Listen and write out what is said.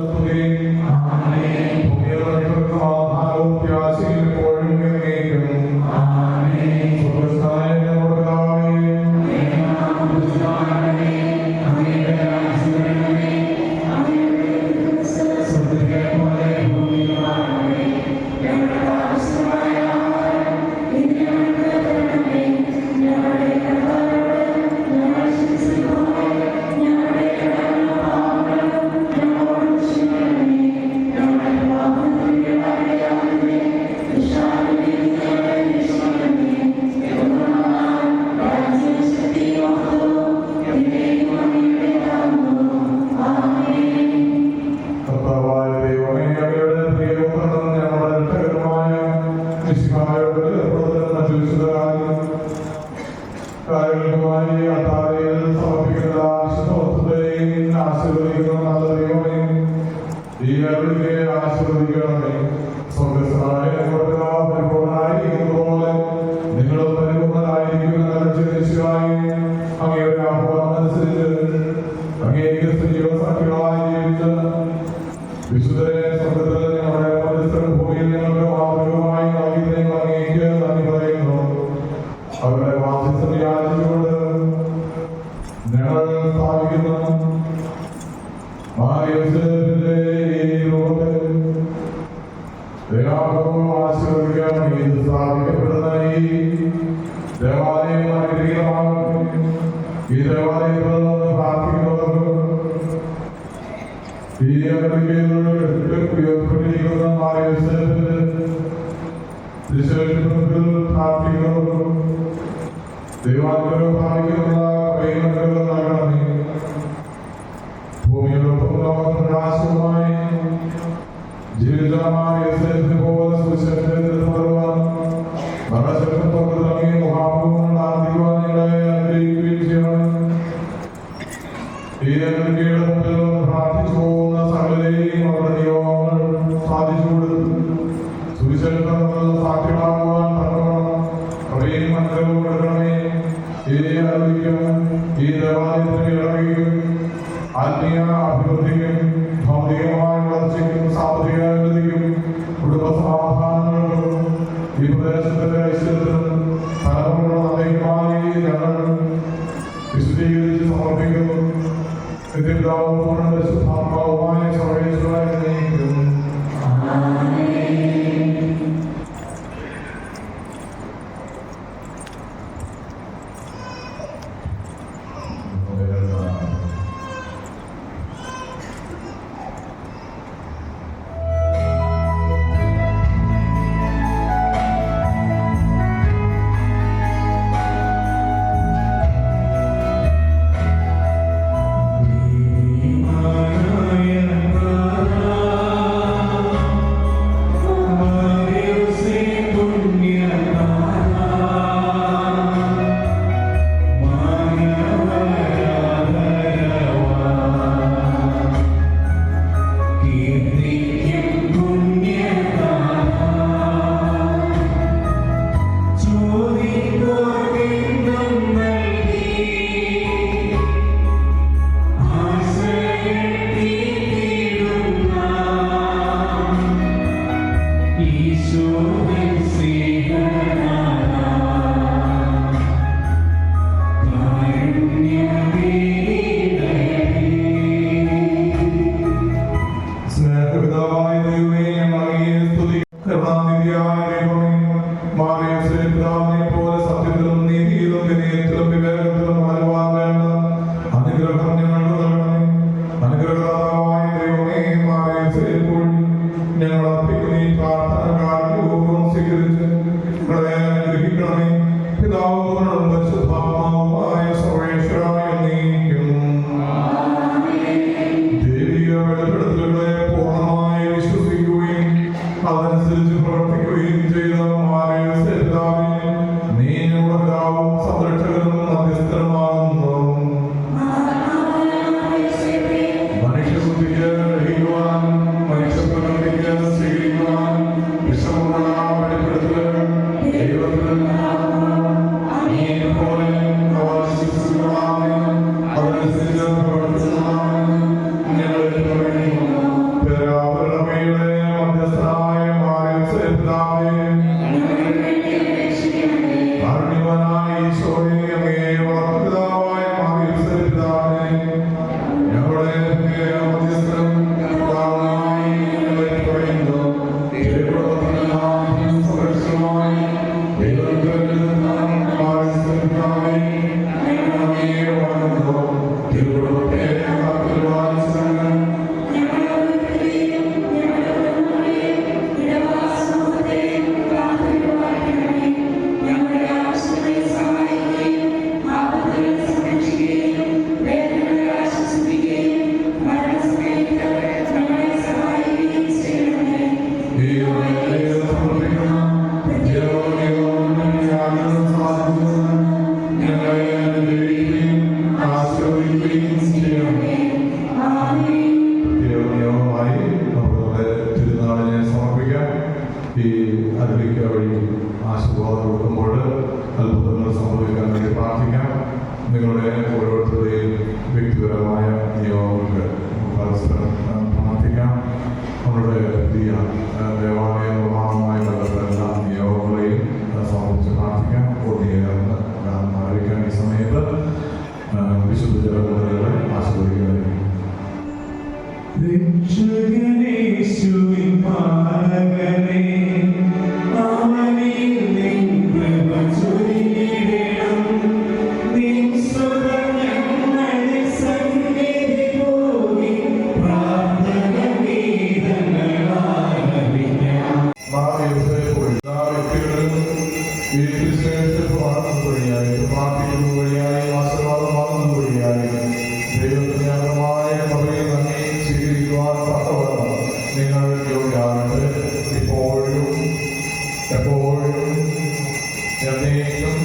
너희 아멘 보며 불과 바로 뼈 생명 ദേവാലയം അനുഗ്രഹീതമാകും ഈ ദേവാലയം വിദ്യാർത്ഥികളുടെ ഉയർത്തിയിരിക്കുന്ന ആയുസത്തിന്റെ വിശേഷത്തിൽ പ്രാർത്ഥിക്കുന്നവർക്കും ദൈവാഗ്രഹം പ്രാപിക്കുന്ന വൈകുന്നേരങ്ങൾ നൽകണമെങ്കിൽ ആത്മീയ അഭിവൃദ്ധിക്കും ഭൗതികമായ വളർച്ചയ്ക്കും സാമ്പത്തിക അഭിവൃദ്ധിക്കും കുടുംബ സമാധാനങ്ങൾക്കും ഈ പ്രദേശത്തിന്റെ ഐശ്വര്യത്തിനും തലമുറകൾ അദ്ദേഹമായി ഞങ്ങൾ വിശദീകരിച്ച് സമർപ്പിക്കുന്നു. വിദ്യാഭ്യാസ Deus. കുർബാന കൊടുക്കുമ്പോൾ അത്ഭുതങ്ങൾ സംഭവിക്കാൻ വേണ്ടി പ്രാർത്ഥിക്കാം. നിങ്ങളുടെ ഓരോരുത്തരുടെയും വ്യക്തിപരമായ നിയമങ്ങൾക്ക് പരസ്പരം പ്രാർത്ഥിക്കാം. നമ്മുടെ പുതിയ ദേവാലയ നിർമ്മാണവുമായി ബന്ധപ്പെട്ട എല്ലാ നിയോഗങ്ങളെയും സംബന്ധിച്ച് പ്രാർത്ഥിക്കാം. പൂർണീകരണം ആരംഭിക്കാൻ ഈ സമയത്ത് വിശുദ്ധ ജലമുറകളെ രക്ഷകനേശുവിൻ പാലകനെ പത്രപഠനം നിങ്ങളുടെ ഉണ്ടാകട്ടെ എപ്പോഴും എന്നേക്കും